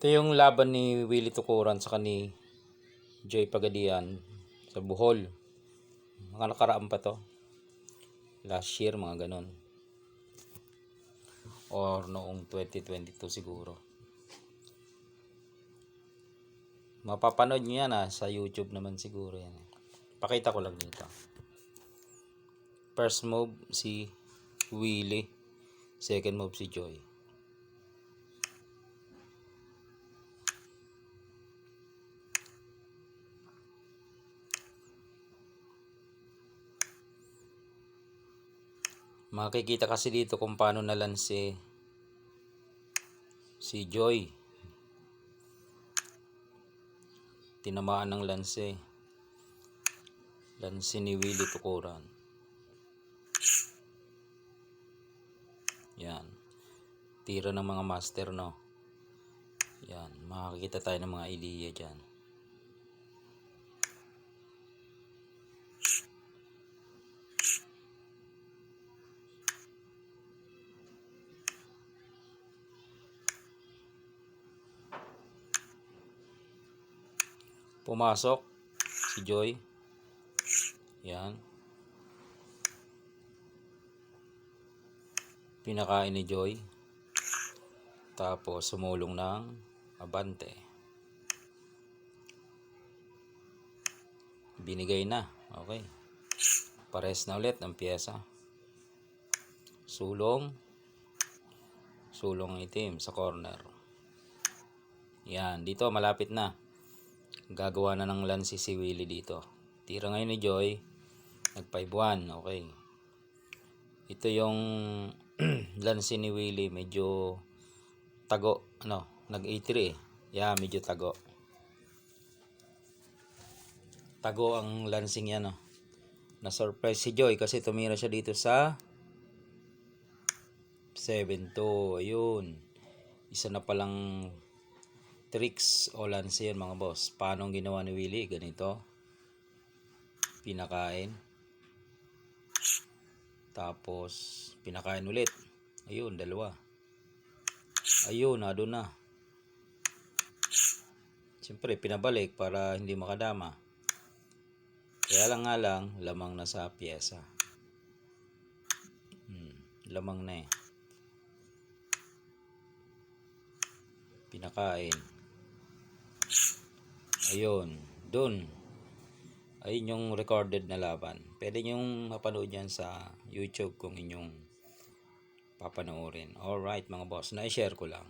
Ito yung laban ni Willie Tukuran sa ni Joy Pagadian sa Bohol. Mga nakaraan pa to. Last year, mga ganon. Or noong 2022 siguro. Mapapanood nyo yan ah, sa YouTube naman siguro yan. Pakita ko lang dito. First move si Willie. Second move si Joy. Makikita kasi dito kung paano nalansi si Joy. Tinamaan ng lanse. Lanse ni Willie Tukuran. Yan. Tira ng mga master, no? Yan. Makakita tayo ng mga idea dyan. Pumasok si Joy. Yan. Pinakain ni Joy. Tapos sumulong ng abante. Binigay na. Okay. Pares na ulit ang pyesa. Sulong. Sulong itim sa corner. Yan. Dito malapit na gagawa na ng lansi si Willie dito. Tira ngayon ni Joy, nag 5-1, okay. Ito yung lansi ni Willie, medyo tago, ano, nag 83 eh. Yeah, medyo tago. Tago ang lansing yan, no. Na-surprise si Joy kasi tumira siya dito sa 7-2. Ayun. Isa na palang tricks o lance yun mga boss. Paano ginawa ni Willie? Ganito. Pinakain. Tapos, pinakain ulit. Ayun, dalawa. Ayun, nado na. Siyempre, pinabalik para hindi makadama. Kaya lang nga lang, lamang na sa pyesa. Hmm, lamang na eh. Pinakain. Ayun, dun. Ayun yung recorded na laban. Pwede nyong mapanood yan sa YouTube kung inyong papanoorin. Alright mga boss, na-share ko lang.